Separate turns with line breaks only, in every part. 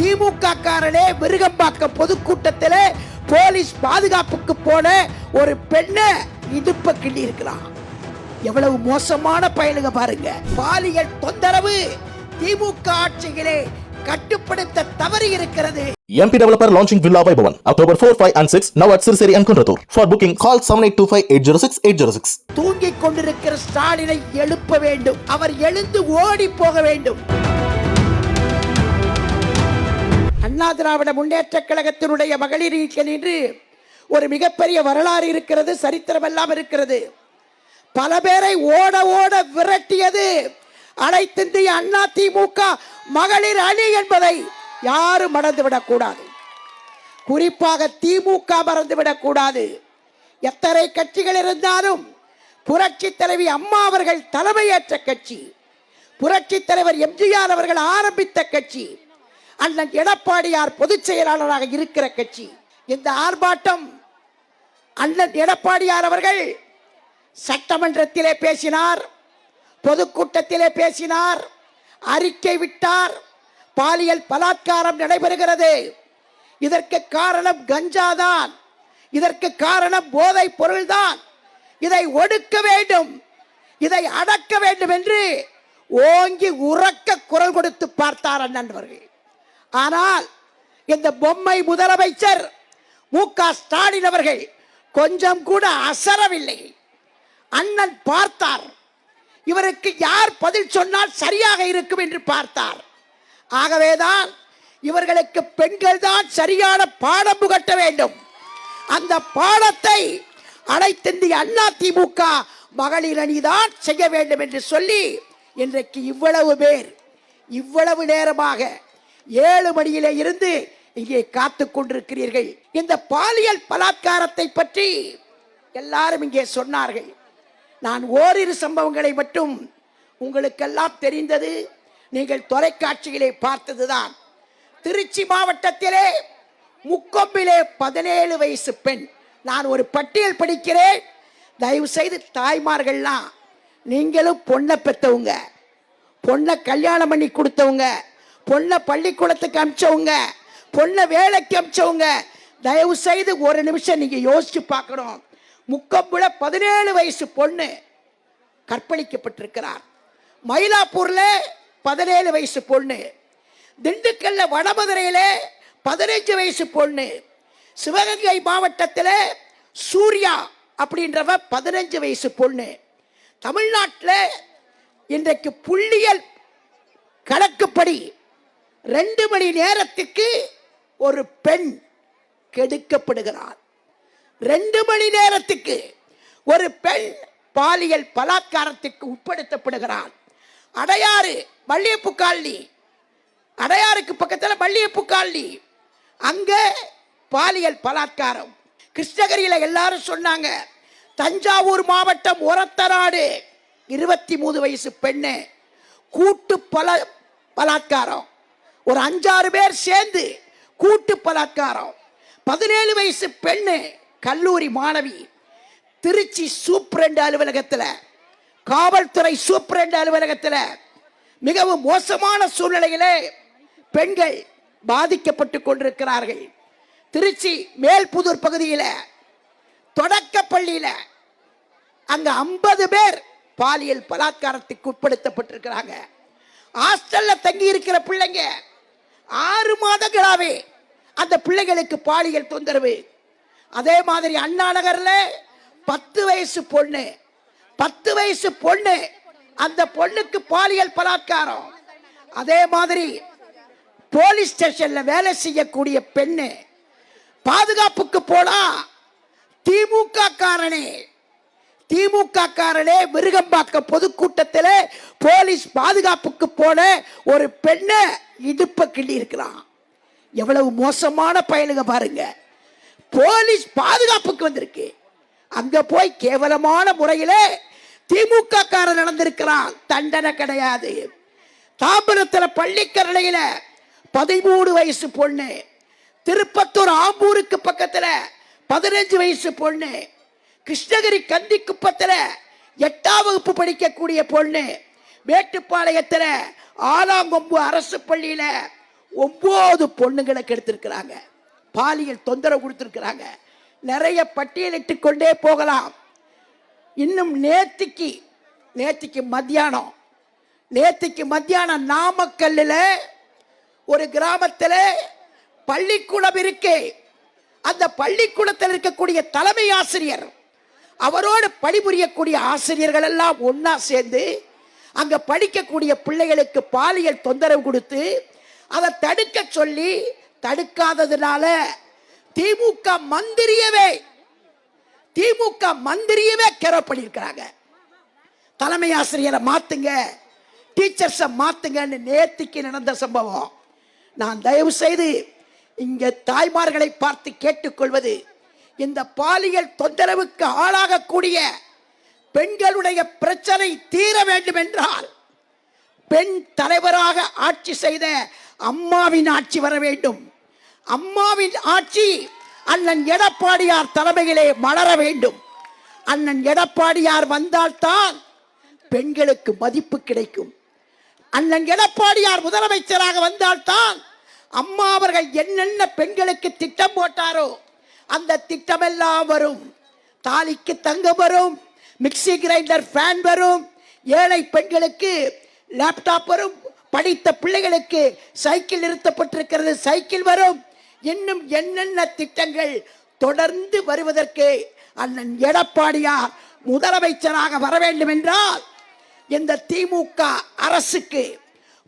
திமுக காரனே Virugambakkam பொதுக்கூட்டத்திலே police பாதுகாப்புக்கு போன ஒரு பெண்ணை இடுப்ப கிள்ளி இருக்கிறான். எவ்வளவு மோசமான பயலுங்க பாருங்க. பாலியல் தொந்தரவு திமுக ஆட்சியிலே கட்டுப்படுத்த தவறி இருக்கிறது.
MP Developer launching Villa Vaibhavan October 4, 5 and 6 now at Sirseri and Kunratur. For booking call 7825-806-806.
தூங்கிக் கொண்டிருக்கிற ஸ்டாலினை எழுப்ப வேண்டும். அவர் எழுந்து ஓடி போக வேண்டும். அண்ணா திராவிட முன்னேற்ற கழகத்தினுடைய மகளிர் என்று ஒரு மிகப்பெரிய வரலாறு இருக்கிறது சரித்திரம் எல்லாம் இருக்கிறது. பல பேரை ஓட ஓட விரட்டியது அனைத்திந்திய அண்ணா திமுக மகளிர் அணி என்பதை யாரும் மறந்துவிடக் கூடாது குறிப்பாக திமுக மறந்துவிடக் கூடாது எத்தனை கட்சிகள் இருந்தாலும் புரட்சி தலைவி அம்மா அவர்கள் தலைமையேற்ற கட்சி புரட்சி தலைவர் எம்ஜிஆர் அவர்கள் ஆரம்பித்த கட்சி அண்ணன் எடப்பாடியார் பொதுச் செயலாளராக இருக்கிற கட்சி. இந்த ஆர்ப்பாட்டம் அண்ணன் எடப்பாடியார் அவர்கள் சட்டமன்றத்திலே பேசினார் பொதுக்கூட்டத்திலே பேசினார் அறிக்கை விட்டார் பாலியல் பலாத்காரம் நடைபெறுகிறது. இதற்கு காரணம் கஞ்சாதான் இதற்கு காரணம் போதை பொருள்தான். இதை ஒடுக்க வேண்டும் இதை அடக்க வேண்டும் என்று ஓங்கி உறக்க குரல் கொடுத்து பார்த்தார் அண்ணன் அவர்கள். ஆனால் இந்த பொம்மை முதலமைச்சர் மு க ஸ்டாலின் அவர்கள் கொஞ்சம் கூட அசரவில்லை. அண்ணன் பார்த்தார். இவருக்கு யார் பதில் சொன்னால் சரியாக இருக்கும் என்று பார்த்தார். ஆகவேதான் இவர்களுக்கு பெண்கள் தான் சரியான பாடம் புகட்ட வேண்டும். அந்த பாடத்தை அனைத்திந்திய அண்ணா திமுக மகளிர் அணிதான் செய்ய வேண்டும் என்று சொல்லி இன்றைக்கு இவ்வளவு பேர் இவ்வளவு நேரமாக ஏழு மணியிலே இருந்து இங்கே காத்து கொண்டிருக்கிறீர்கள். இந்த பாலியல் பலாத்காரத்தை பற்றி எல்லாரும் இங்கே சொன்னார்கள். நான் ஓரிரு சம்பவங்களை மட்டும் உங்களுக்கெல்லாம் தெரிந்தது. நீங்கள் தொலைக்காட்சியிலே பார்த்ததுதான். திருச்சி மாவட்டத்திலே முக்கொம்பிலே பதினேழு வயசு பெண். நான் ஒரு பட்டியல் படிக்கிறேன். தயவு செய்து தாய்மார்கள்லாம் நீங்களும் பொண்ணை பெற்றவங்க பொண்ணை கல்யாணம் பண்ணி கொடுத்தவங்க பொண்ணை பள்ளிக்கூடத்துக்கு அமிச்சவங்க பொண்ணை வேலைக்கு அமிச்சவங்க தயவு செய்து ஒரு நிமிஷம் நீங்கள் யோசிச்சு பார்க்கணும். முக்கம்புல பதினேழு வயசு பொண்ணு கற்பழிக்கப்பட்டிருக்கிறார். மயிலாப்பூரில் பதினேழு வயசு பொண்ணு. திண்டுக்கல்ல வடமதுரையில் பதினஞ்சு வயசு பொண்ணு. சிவகங்கை மாவட்டத்தில் சூர்யா அப்படின்றவ பதினஞ்சு வயசு பொண்ணு. தமிழ்நாட்டில் இன்றைக்கு புள்ளியல் கணக்குப்படி ரெண்டு மணி நேரத்துக்கு ஒரு பெண் கெடுக்கப்படுகிறார் ரெண்டு மணி நேரத்துக்கு ஒரு பெண் பாலியல் பலாத்காரத்துக்கு உட்படுத்தப்படுகிறார் அடையாறு மல்லிகைப்பூ காலனி அடையாருக்கு பக்கத்தில் மல்லிகைப்பூ காலனி அங்க பாலியல் பலாத்காரம். கிருஷ்ணகிரியில் எல்லாரும் சொன்னாங்க தஞ்சாவூர் மாவட்டம் ஒரத்தநாடு இருபத்தி மூணு வயசு பெண்ணு கூட்டு பல பலாத்காரம். ஒரு அஞ்சாறு பேர் சேர்ந்து கூட்டு பலாத்காரம். பதினேழு வயசு பெண்ணு கல்லூரி மாணவி திருச்சி சூப்பரண்ட் அலுவலகத்தில் காவல்துறை சூப்பரண்ட் அலுவலகத்தில் மிகவும் மோசமான சூழ்நிலையிலே பெண்கள் பாதிக்கப்பட்டு கொண்டிருக்கிறார்கள். திருச்சி மேல்புதூர் பகுதியில் தொடக்க பள்ளியில் அங்கே ஐம்பது பேர் பாலியல் பலாத்காரத்துக்கு உட்படுத்தப்பட்டிருக்கிறாங்க. ஹாஸ்டல்ல தங்கி இருக்கிற பிள்ளைங்க ஆறு மாதங்களாவே அந்த பிள்ளைகளுக்கு பாலியல் தொந்தரவு. அதே மாதிரி அண்ணா நகர்ல பத்து வயசு பொண்ணு. பத்து வயசு பொண்ணு. அந்த பொண்ணுக்கு பாலியல் பலாத்காரம். அதே மாதிரி போலீஸ் ஸ்டேஷன்ல வேலை செய்யக்கூடிய பெண்ணு. பாதுகாப்புக்கு போனா திமுக காரனே. திமுக காரனே மிருகம்பாக்க பொதுக்கூட்டத்தில் போலீஸ் பாதுகாப்புக்கு போன ஒரு பெண்ணை இடுப்பை கிள்ளி இருக்கிறான். எவ்வளவு மோசமான பயலுங்க பாருங்க. போலீஸ் பாதுகாப்புக்கு வந்திருக்கு. அங்க போய் கேவலமான முறையில் திமுக காரன் நடந்திருக்கிறான். தண்டனை கிடையாது. தாம்பரத்தில் பள்ளிக்கரணையில் பதிமூணு வயசு பொண்ணு. திருப்பத்தூர் ஆம்பூருக்கு பக்கத்தில் பதினஞ்சு வயசு பொண்ணு. கிருஷ்ணகிரி கந்தி குப்பத்தில் எட்டாம் வகுப்பு படிக்கக்கூடிய பொண்ணு. மேட்டுப்பாளையத்தில் ஆலாங்கொம்பு அரசு பள்ளியில் ஒம்பது பொண்ணுங்களுக்கு எடுத்திருக்கிறாங்க பாலியல் தொந்தரவு கொடுத்துருக்குறாங்க. நிறைய பட்டியலிட்டு கொண்டே போகலாம். இன்னும் நேத்திக்கு நேத்திக்கு மத்தியானம். நேத்திக்கு மத்தியானம் நாமக்கல்லில் ஒரு கிராமத்தில் பள்ளிக்கூடம் இருக்கு. அந்த பள்ளிக்கூடத்தில் இருக்கக்கூடிய தலைமை ஆசிரியர் அவரோடு பணிபுரியக்கூடிய ஆசிரியர்கள் எல்லாம் ஒன்றா சேர்ந்து அங்க படிக்கக்கூடிய பிள்ளைகளுக்கு பாலியல் தொந்தரவு கொடுத்து அதை தடுக்க சொல்லி தடுக்காததுனால திமுக மந்திரியவே திமுக மந்திரியவே கேரோ பண்ணியிருக்கிறாங்க தலைமை ஆசிரியரை மாத்துங்க டீச்சர்ஸை மாத்துங்கன்னு நேர்த்திக்கு நடந்த சம்பவம். நான் தயவு செய்து இங்க தாய்மார்களை பார்த்து கேட்டுக்கொள்வது இந்த பாலியல் தொந்தரவுக்கு ஆளாகக்கூடிய பெண்களுடைய பிரச்சனை தீர வேண்டும் என்றால் பெண் தலைவராக ஆட்சி செய்த அம்மாவின் ஆட்சி வர வேண்டும். அம்மாவின் ஆட்சி அண்ணன் எடப்பாடியார் தலைமையிலே மலர வேண்டும். அண்ணன் எடப்பாடியார் வந்தால்தான் பெண்களுக்கு மதிப்பு கிடைக்கும். அண்ணன் எடப்பாடியார் முதலமைச்சராக வந்தால்தான் அம்மா அவர்கள் என்னென்ன பெண்களுக்கு திட்டம் போட்டாரோ அந்த திட்டமெல்லாம் வரும். தாலிக்கு தங்கம் வரும். மிக்ஸி கிரைண்டர் ஃபேன் வரும். ஏழை பெண்களுக்கு லேப்டாப் வரும். படித்த பிள்ளைகளுக்கு சைக்கிள் நிறுத்தப்பட்டிருக்கிறது. சைக்கிள் வரும். இன்னும் என்னென்ன திட்டங்கள் தொடர்ந்து வருவதற்கு அண்ணன் எடப்பாடியார் முதலமைச்சராக வர வேண்டும் என்றால் இந்த திமுக அரசுக்கு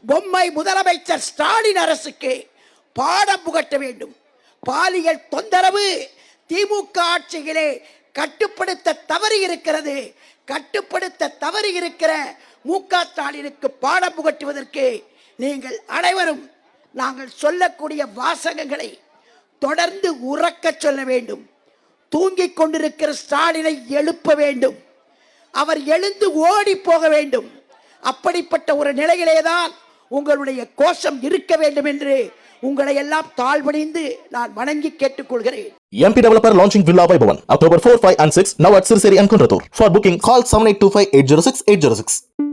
பொம்மை முதலமைச்சர் ஸ்டாலின் அரசுக்கு பாடம் புகட்ட வேண்டும். பாலியல் தொந்தரவு திமுக ஆட்சியிலே கட்டுப்படுத்த தவறி இருக்கிறது. கட்டுப்படுத்த தவறி இருக்கிற மு க ஸ்டாலினுக்கு பாடம் புகட்டுவதற்கு நீங்கள் அனைவரும் நாங்கள் சொல்லக்கூடிய வாசகங்களை தொடர்ந்து உறக்கச் சொல்ல வேண்டும். தூங்கிக் கொண்டிருக்கிற ஸ்டாலினை எழுப்ப வேண்டும். அவர் எழுந்து ஓடி போக வேண்டும். அப்படிப்பட்ட ஒரு நிலையிலேதான் உங்களுடைய கோஷம் இருக்க வேண்டும் என்று உங்களை எல்லாம் தாழ்வணிந்து நான் வணங்கி கேட்டுக்கொள்கிறேன்
MP Developer launching Villa Vaibhavan October 4, 5 and 6 now at Sirseri and Kunratur. For booking call 7825 806 806.